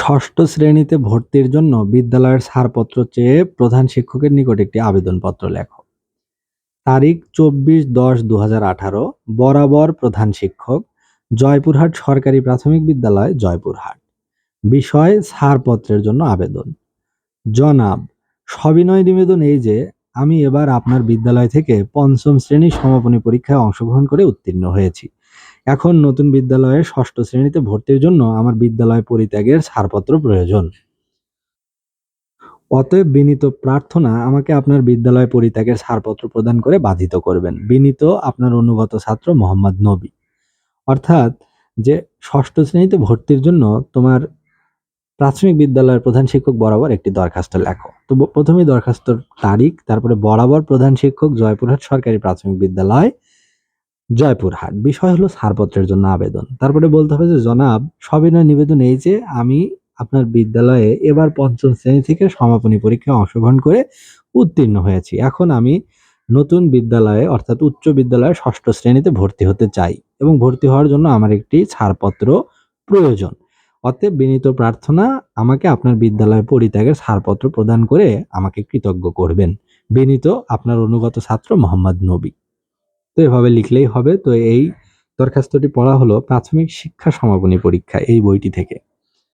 ষষ্ঠ শ্রেণীতে ভর্তির জন্য বিদ্যালয়ের ছাড়পত্র চেয়ে প্রধান শিক্ষকের নিকট একটি আবেদনপত্র লেখো। তারিখ চব্বিশ দশ দু আঠারো, বরাবর প্রধান শিক্ষক, জয়পুরহাট সরকারি প্রাথমিক বিদ্যালয়, জয়পুরহাট। বিষয় ছাড়পত্রের জন্য আবেদন। জনাব, সবিনয় নিবেদন এই যে, আমি এবার আপনার বিদ্যালয় থেকে পঞ্চম শ্রেণির সমাপনী পরীক্ষায় অংশগ্রহণ করে উত্তীর্ণ হয়েছি। এখন নতুন বিদ্যালয়ে ষষ্ঠ শ্রেণীতে ভর্তির জন্য আমার বিদ্যালয় পরিত্যাগের ছাড়পত্র প্রয়োজন। অতএব বিনীত প্রার্থনা আমাকে আপনার বিদ্যালয় পরিত্যাগের ছাড়পত্র প্রদান করে বাধিত করবেন। বিনীত আপনার অনুগত ছাত্র মোহাম্মদ নবী। অর্থাৎ যে ষষ্ঠ শ্রেণীতে ভর্তির জন্য তোমার প্রাথমিক বিদ্যালয়ের প্রধান শিক্ষক বরাবর একটি দরখাস্ত লেখো। তো প্রথমেই দরখাস্তর তারিখ, তারপরে বরাবর প্রধান শিক্ষক জয়পুরহাট সরকারি প্রাথমিক বিদ্যালয় জয়পুরহাট। বিষয় হলো ছাড়পত্রের জন্য আবেদন। তারপরে বলতে হবে যে, জনাব, সবিনয় নিবেদন এই যে, আমি আপনার বিদ্যালয়ে এবার পঞ্চম শ্রেণি থেকে সমাপনী পরীক্ষায় অংশগ্রহণ করে উত্তীর্ণ হয়েছি। এখন আমি নতুন বিদ্যালয়ে, অর্থাৎ উচ্চ বিদ্যালয়ে ষষ্ঠ শ্রেণীতে ভর্তি হতে চাই এবং ভর্তি হওয়ার জন্য আমার একটি ছাড়পত্র প্রয়োজন। অতএব বিনীত প্রার্থনা, আমাকে আপনার বিদ্যালয়ে পরিত্যাগের ছাড়পত্র প্রদান করে আমাকে কৃতজ্ঞ করবেন। বিনীত আপনার অনুগত ছাত্র মোহাম্মদ নবী। তো এভাবে লিখলেই হবে। তো এই দরখাস্তটি পড়া হলো প্রাথমিক শিক্ষা সমাপনী পরীক্ষা এই বইটি থেকে।